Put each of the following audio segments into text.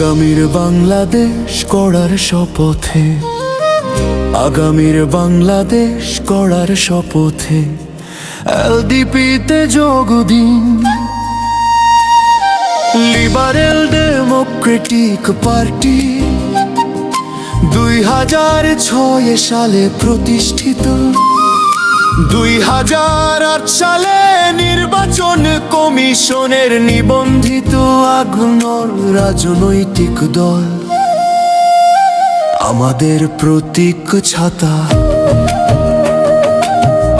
আগামীর বাংলাদেশ গড়ার শপথে। আগামীর বাংলাদেশ গড়ার শপথে। এলডিপিতে যোগ দিন লিবারেল ডেমোক্রেটিক পার্টি। দুই হাজার ছয় সালে প্রতিষ্ঠিত। দুই হাজার আট সালে নির্বাচন কমিশনের নিবন্ধিত আগুনর রাজনৈতিক দল। আমাদের প্রতীক ছাতা।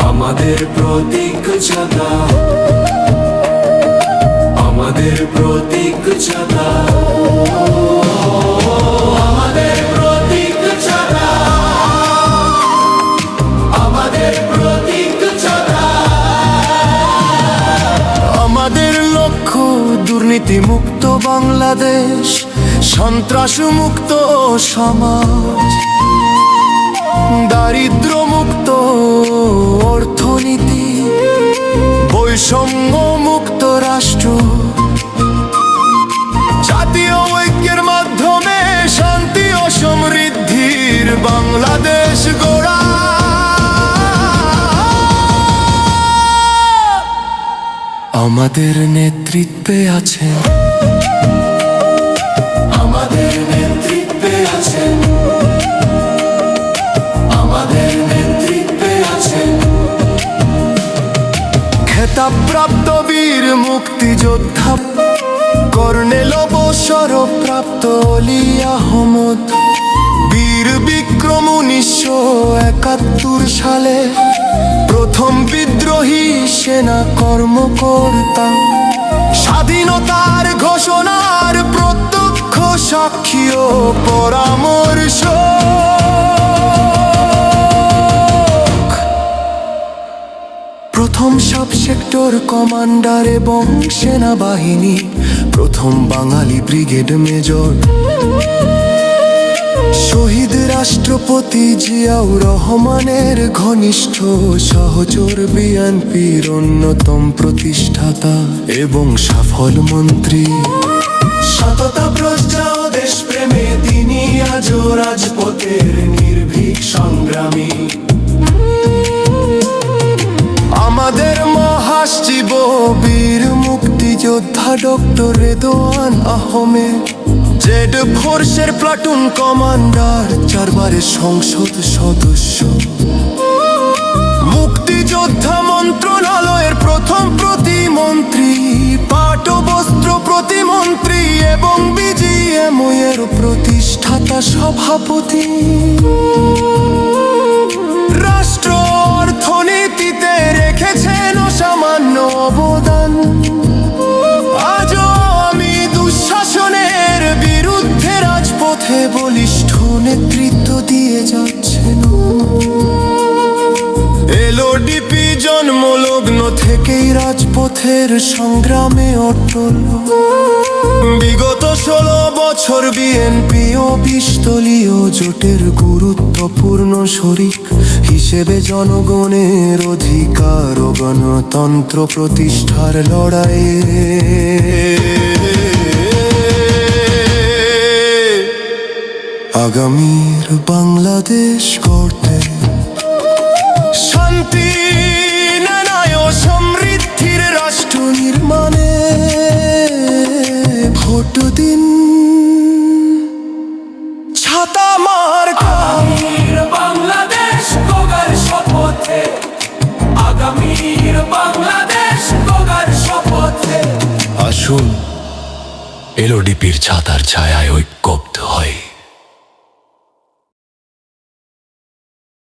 আমাদের প্রতীক ছাতা। আমাদের প্রতীক ছাতা। দুর্নীতি মুক্ত বাংলাদেশ সন্ত্রাস মুক্ত সমাজ দারিদ্র মুক্ত অর্থনীতি বৈষম্য মুক্ত রাষ্ট্র, জাতীয় ঐক্যের মাধ্যমে শান্তি ও সমৃদ্ধির বাংলাদেশ আমাদের নেতৃত্বে আছেন। আমাদের নেতৃত্বে আছেন। আমাদের নেতৃত্বে আছেন। খেতাবপ্রাপ্ত বীর মুক্তিযোদ্ধা কর্নেল অবসরপ্রাপ্ত অলি আহমদ। বিক্রম উনিশশো একাত্তর সালে প্রথম বিদ্রোহী সেনা কর্মকর্তা। স্বাধীনতার ঘোষণার প্রত্যক্ষ সাক্ষী ও পরামর্শ প্রথম সাব সেক্টর কমান্ডার এবং সেনাবাহিনী, প্রথম বাঙালি ব্রিগেড মেজর। শহীদ রাষ্ট্রপতি জিয়াউর রহমানের ঘনিষ্ঠ সহচর বিএনপির অন্যতম প্রতিষ্ঠাতা এবং সফল মন্ত্রী দেশপ্রেমে তিনি রাজপথের সংগ্রামী। আমাদের মহাশিব বীর মুক্তিযোদ্ধা ডক্টর রেদোয়ান আহমেদ জেড ফোর্সের প্লাটুন কমান্ডার, চারবারের সংসদ সদস্য। মুক্তিযোদ্ধা মন্ত্রণালয়ের প্রথম প্রতিমন্ত্রী, পাট বস্ত্র প্রতিমন্ত্রী এবং বিজিএমও এর প্রতিষ্ঠাতা সভাপতি। রাষ্ট্র অর্থনীতিতে রেখেছেন অসামান্য জন্মলগ্ন থেকেই রাজপথের সংগ্রামে অটল। বিগত ষোলো বছর বিএনপি ও বিশদলীয় জোটের গুরুত্বপূর্ণ শরিক হিসেবে জনগণের অধিকার ও গণতন্ত্র প্রতিষ্ঠার লড়াইয়ে। আগামীর বাংলাদেশ গড়তে শান্তি সমৃদ্ধির রাষ্ট্র নির্মাণে ভোট দিন। ছাতা মার বাংলাদেশ গগার শপথে। আগামীর বাংলাদেশ গগার শপথে। আসুন এলওডিপির ছাতার ছায়ায় ঐক্য